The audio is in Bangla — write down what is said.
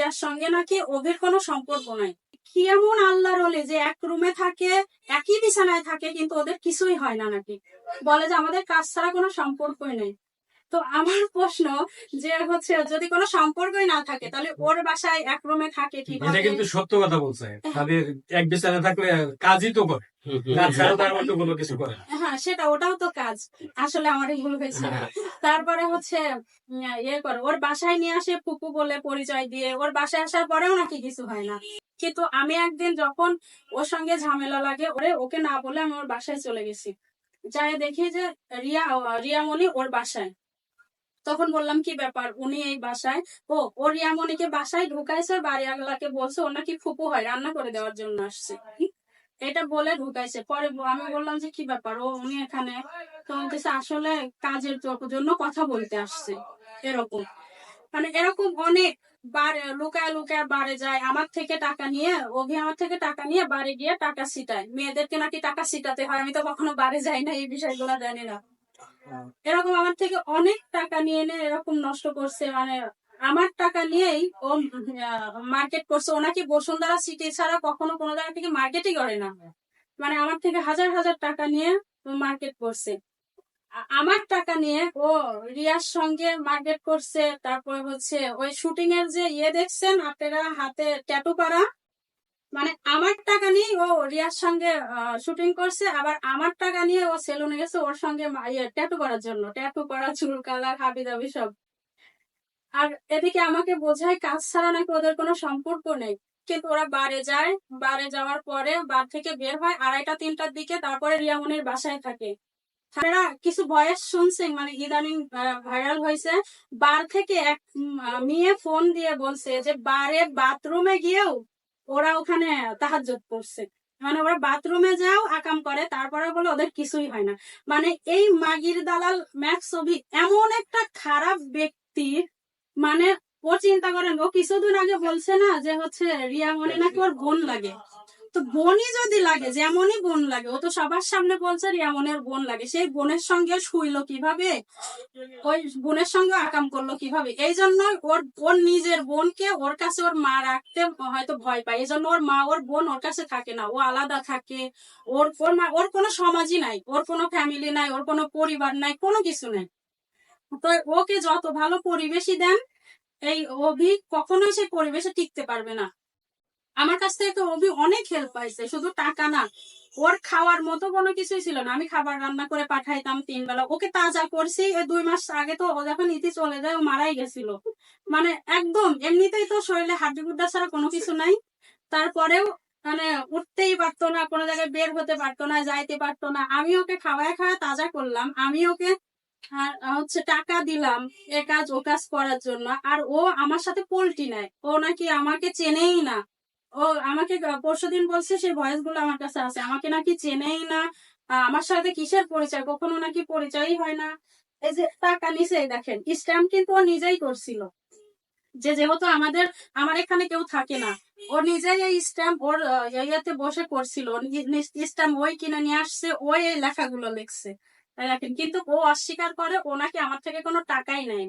রিয়ার সঙ্গে নাকি ওদের কোনো সম্পর্ক নাই। কি এমন আল্লাহর হলে যে এক রুমে থাকে, একই বিছানায় থাকে, কিন্তু ওদের কিছুই হয় না নাকি? বলে যে আমাদের কাজ ছাড়া কোনো সম্পর্কই নেই। তো আমার প্রশ্ন যে হচ্ছে যদি কোনো সম্পর্কই না থাকে তাহলে ওর বাসায় এক রুমে থাকে এটা কীভাবে কিন্তু সত্য কথা বলছে। তাদের এক বিছানা থাকলে কাজই তো করে। হ্যাঁ সেটা ওটাও তো কাজ। আসলে আমার ভুল হয়েছে। তারপরে হচ্ছে ইয়ে করে ওর বাসায় নিয়ে আসে ফুপু বলে পরিচয় দিয়ে। ওর বাসায় আসার পরেও নাকি কিছু হয় না। কিন্তু আমি একদিন যখন ওর সঙ্গে ঝামেলা লাগে ওরে ওকে না বলে আমি ওর বাসায় চলে গেছি। যাই দেখি যে রিয়া রিয়ামণি ওর বাসায়। তখন বললাম, কি ব্যাপার? উনি এই বাসায়? ও ও রিয়ামণিকে বাসায় ঢুকাইছে বাড়িওয়ালাকে বলছে ও নাকি ফুপু হয়, রান্না করে দেওয়ার জন্য আসছে। এটা বলে ঢুকাইছে। পরে আমি বললাম যে, কি ব্যাপার? ও, উনি এখানে? আসলে কাজের জন্য কথা বলতে আসছে। এরকম। মানে এরকম অনেক বারে লুকায় লুকায় বারে যায়। আমার থেকে টাকা নিয়ে, অভি আমার থেকে টাকা নিয়ে বাড়ি গিয়ে টাকা ছিটায়। মেয়েদেরকে নাকি টাকা ছিটাতে হয়? আমি তো কখনো বারে যাই না এই বিষয়গুলো জানি না। এরকম আমার থেকে অনেক টাকা নিয়ে এনে এরকম নষ্ট করছে মানে আমার টাকা নিয়েই ও মার্কেট করছে। ও নাকি বসুন্ধরা সিটি ছাড়া কখনো কোনো জায়গা থেকে মার্কেটই করে না। মানে আমার থেকে হাজার হাজার টাকা নিয়ে মার্কেট করছে। আমার টাকা নিয়ে ও রিয়ার সঙ্গে মার্কেট করছে। তারপর হচ্ছে ওই শুটিং এর যে ইয়ে দেখছেন, আপনারা হাতে ট্যাটু করা মানে আমার টাকা নিয়ে ও রিয়ার সঙ্গে শুটিং করছে, আবার আমার টাকা নিয়ে ও সেলুনে গেছে, ওর সঙ্গে ইয়ে ট্যাটু করার জন্য। ট্যাটু করা, চুল কালার হাবি দাবি সব। আর এদিকে আমাকে বোঝায়, কাজ ছাড়া নাকি ওদের কোনো সম্পর্ক নেই। কিন্তু ওরা বারে যায়, বারে যাওয়ার পরে বার থেকে বের হয়, আড়াইটা, তিনটার দিকে, তারপরে রিয়ামনির বাসায় থাকে। তারা কিছু বয়স শুনছে মানে ইদানিং ভাইরাল হয়েছে। বার থেকে এক মেয়ে ফোন দিয়ে বলছে যে, বারে বাথরুমে গিয়েও ওরা ওখানে তাহাজ্জত করছে। মানে ওরা বাথরুমে যাও, আকাম করে, তারপরে বলে ওদের কিছুই হয় না। মানে এই মাগির দালাল ম্যাক ছবি এমন একটা খারাপ ব্যক্তি মানে ও চিন্তা করেন, ও কিছুদিন আগে বলছে না যে হচ্ছে রিয়া মনে নাকি ওর গুণ লাগে। তো বোনই যদি লাগে, যেমনই বোন লাগে, ও তো সবার সামনে বলছে রিয়া মনের বোন লাগে। সেই বোনের সঙ্গে শুইলো কীভাবে? ওই বোনের সঙ্গে আকাম করল কীভাবে? এই জন্য ওর ওর নিজের বোনকে ওর কাছে ওর মা রাখতে হয়তো ভয় পায়। এই জন্য ওর মা, ওর বোন ওর কাছে থাকে না। ও আলাদা থাকে। ওর ওর মা, ওর কোনো সমাজই নাই। ওর কোনো ফ্যামিলি নাই, ওর কোনো পরিবার নাই, কোনো কিছু নাই। তো ওকে যত ভালো পরিবেশই দেন, এই অভি কখনোই সেই পরিবেশে টিকতে পারবে না। আমার কাছ থেকে তো অভি অনেক হেল্প পাইছে, শুধু টাকা না, ওর খাওয়ার মতো কোনো কিছুই ছিল না। আমি খাবার রান্না করে পাঠাইতাম তিন বেলা। ওকে তাজা করছি দুই মাস আগে তো ও যখন ইতি চলে যায়, ও মারাই গেছিল। মানে একদম, এমনিতেই তো শরীরে হাড্ডি গুড্ডা ছাড়া কোনো কিছু নাই। তারপরেও মানে উঠতেই পারতো না, কোনো জায়গায় বের হতে পারতো না, যাইতে পারতো না। আমি ওকে খাওয়ায় খাওয়া তাজা করলাম। আমি ওকে, আর হচ্ছে টাকা দিলাম এ কাজ, ও কাজ করার জন্য। আর ও আমার সাথে পোল্টি নেয়। ও নাকি আমাকে চেনেই না। ও আমাকে পরশুদিন বলছে সেই ভয়েসগুলো আমার কাছে আছে। আমাকে নাকি চেনেই না। আমার সাথে কিসের পরিচয়? কখনো নাকি পরিচয়ই হয় না। এই যে টাকা নিচে দেখেন স্ট্যাম্প কিন্তু ও নিজেই করছিল। যে যেহেতু আমাদের, আমার এখানে কেউ থাকে না, ও নিজেই এই স্ট্যাম্প ওর ইয়াতে বসে করছিল। স্ট্যাম্প ওই কিনে নিয়ে আসছে, ওই এই লেখাগুলো লিখছে। দেখেন, কিন্তু ও অস্বীকার করে ও নাকি আমার থেকে কোনো টাকাই নেয়